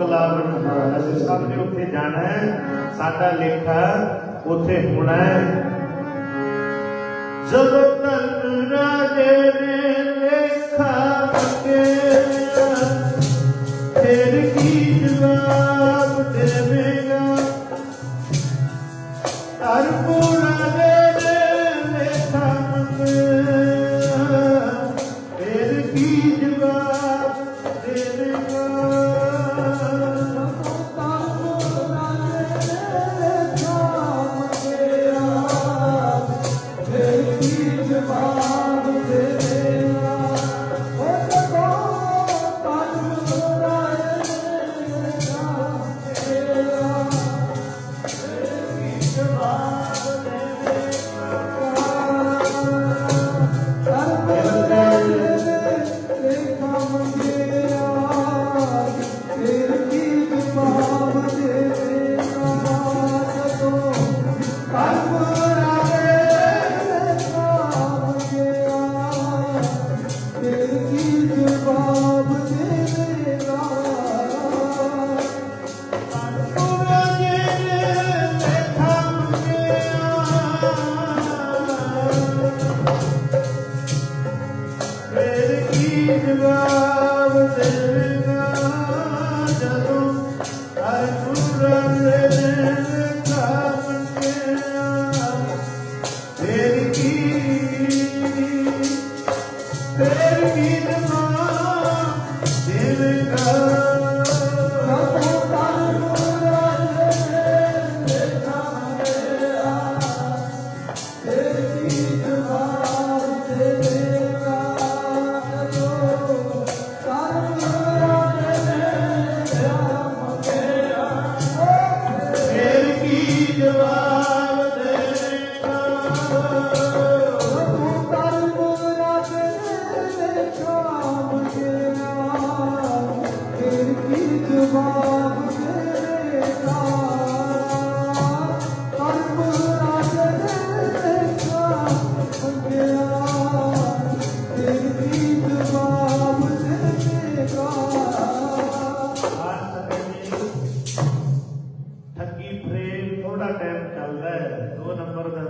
ਬਲਾਵਨ ਹਾਂ ਅਸੀਂ ਸਭ ਨੇ ਉੱਥੇ ਜਾਣਾ ਹੈ। ਸਾਡਾ ਲੇਖਾ ਉੱਥੇ ਹੋਣਾ ਹੈ। ਜਦ ਤਨ ਰਾਜੇ ਨੇ ਲੇਖਾ ਕੇ ਫਿਰ ਕੀ ਜਵਾਬ ਦੇਵੇਗਾ? ਹਰ ਕੋ survive. divine. टाइम चल रहा है। दो नंबर का